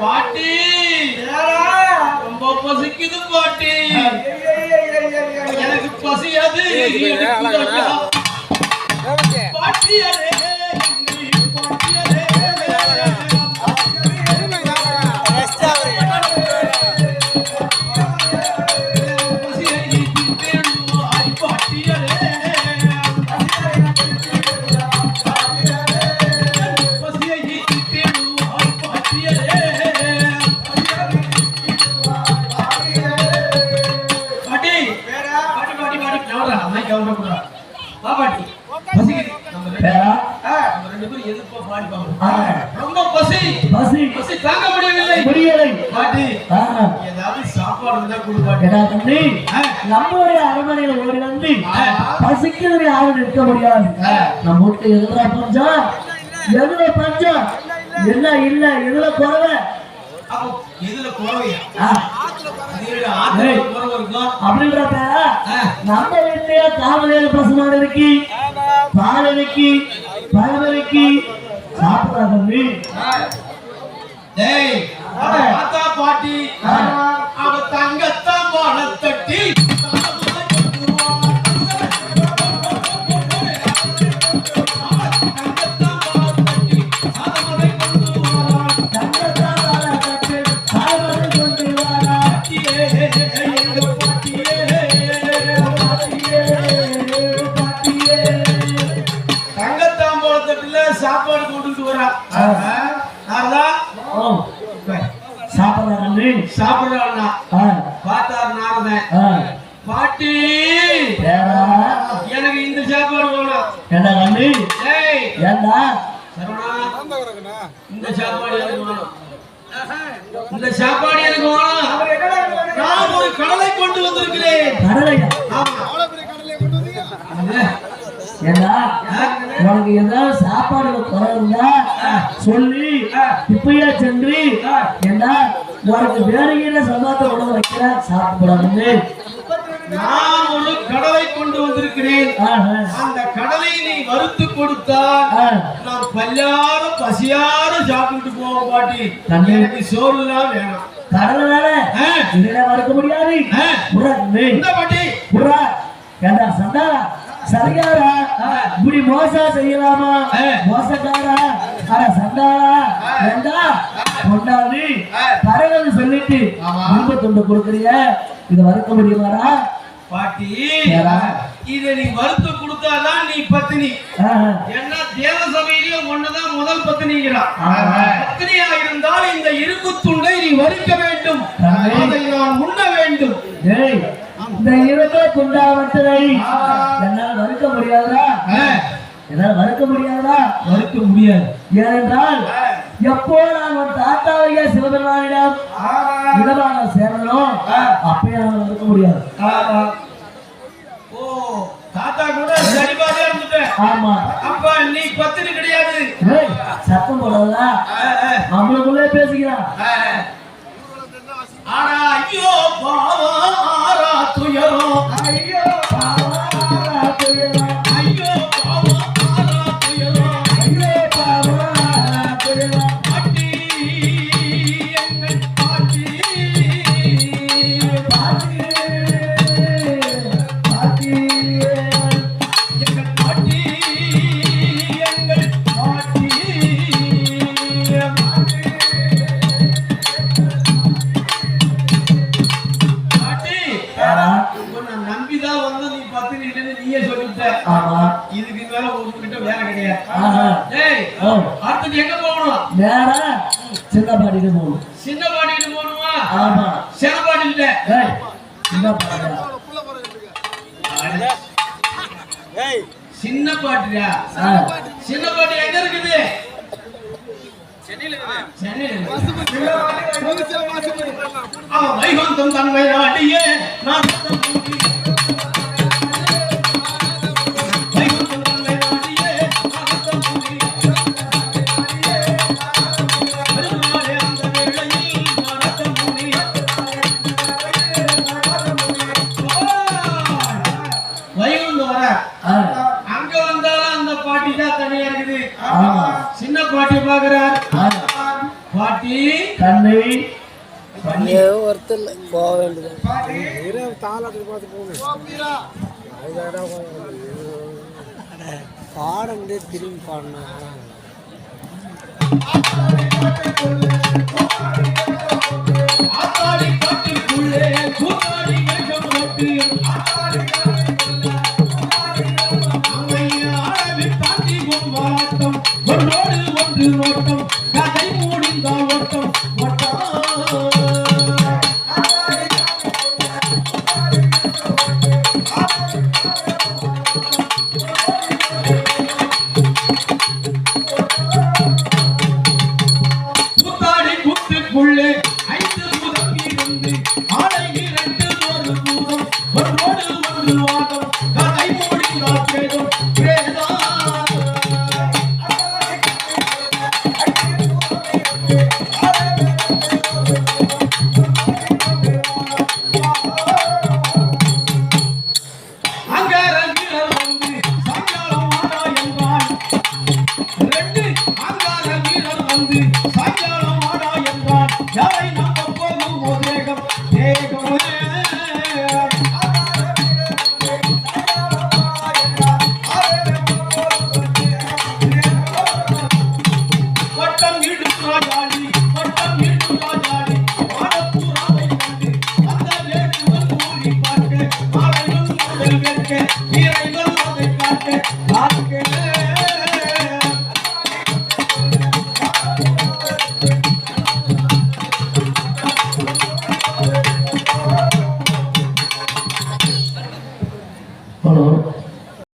பாட்டி. ரொம்ப பசிக்குது பாட்டி. எனக்கு பசியாது கவரா அம்மா கவரா பசிக்குது நம்ம ரெண்டு- பேரும் எதிர்ப்பா பாடி. ரொம்ப பசி பசி பசி தாங்க முடியவில்லை முடியலை பாட்டி ஏதாவது சாப்பாடு இருந்தா கொடு பாட்டி நம்மளுடைய அரண்மனையில ஓடி வந்து பசிக்கிறது யாரும் நிற்க முடியாது நம்ம வீட்டுல எதுல பஞ்சம் எதுல பஞ்சம் என்ன இல்ல எதுல குறவை அப்போ எதுல குறவையா ஆ, அது ஆத்துல குறவை இருக்கும் அப்படின்ற பேரா ஆ, நம்ம வீட்லயே காவலையில பசுமாடு இருக்கு பால் இருக்கு பழம் இருக்கு பாட்டி சாப்பாடு கொண்டுட்டு வரா. ஆ. நாரதா? ஓ சாப்பிடா தம்பி. சாப்பிடுறான்னா ஆ. பார்த்தார் நாரதன். பாட்டி! எனக்கு இந்த சாப்பாடு வேணும். என்ன ஏய்! ஏண்டா? இந்த சாப்பாடு எனக்கு வேணும். இந்த சாப்பாடு எனக்கு வேணும். நான் ஒரு கடலை கொண்டு வந்திருக்கிறேன். கடலையா? ஆமா. ஏண்டா? உனக்கு ஏதாவது சாப்பாடுல குறை இருந்தா சொல்லி இப்பயே சென்று ஏண்டா உனக்கு வேற என்ன சம்பாத்த உணவு வைக்கிற சாப்பிடக்கூடாது நான் ஒரு கடலை கொண்டு வந்திருக்கிறேன். அந்த கடலை நீ வறுத்து கொடுத்தால் நான் பல்லார பசியார சாப்பிட்டு போவோம் பாட்டி. எனக்கு சோறு தான் வேணும். கடலை தானே ஆ, இதுல மறக்க முடியாது. புறா புறா ஏண்டா சண்டா சரியாரா? இப்படி மோசம் செய்யலாமா. மோசக்காரா? அட சண்டாரா ஏண்டா? கொண்டாடி பறவை சொல்லிட்டு. விரும்ப துண்டு கொடுக்குறிய? இதை வறுக்க முடியுமாடா? பாட்டி? இதை நீ வறுத்து கொடுத்தாதான் நீ பத்தினி. ஆ, ஏன்னா தேவ சபையிலேயே ஒண்ணுதான் முதல் பத்தினிங்கிறான். ஆமா. பத்தினியா இருந்தால் இந்த இரும்பு துண்டை நீ வறுக்க வேண்டும். அதை நான் உண்ண வேண்டும். இந்த இரும்பு துண்டாவட்டதை என்னால் வறுக்க முடியாதா? என்னால் வறுக்க முடியாதா? வறுக்க முடியாது. ஏனென்றால் எப்போ நான் உன் தாத்தாவையா சிவபெருமானிடம் இடமாக சேரணும் அப்பயே நான் வறுக்க முடியாது. ஓ தாத்தா கூட சரிபாதா இருந்துட்டேன் ஆமா. அப்ப நீ பத்தினி கிடையாது. டேய் சத்தம் போடாதா நம்மளுக்குள்ளே பேசிக்கிறான். ஆனா ஐயோ பாவம். நம்பிதான் வந்து நீ பத்தினி இல்லைன்னு நீயே சொல்லிட்ட. ஆமா, இதுக்கு மேல உங்ககிட்ட வேலை கிடையாது. டேய் ஓ, அடுத்தது எங்க போகணும்? சின்ன பாட்டிட்டு போகணும். சின்ன போகணுமா? ஆமா. சின்ன பாட்டிட்ட டேய், சின்ன பாட்டியா சின்ன பாட்டியா ஆ, சின்ன பாட்டி எங்க இருக்குது? சென்னையில இருக்கு. நாதம் தன்மை நாட்டியே நாதம் அங்க வந்தாலும் அந்த பாட்டி தான் தனியா இருக்குது. சின்ன பாட்டி பாக்குறார் பாட்டி. தன்னை ஏதோ ஒருத்தர் இல்லை. போக வேண்டியது. இரவு தாளாட்டுக்கு பார்த்து பாட முடியாது திரும்பி பாடணும்.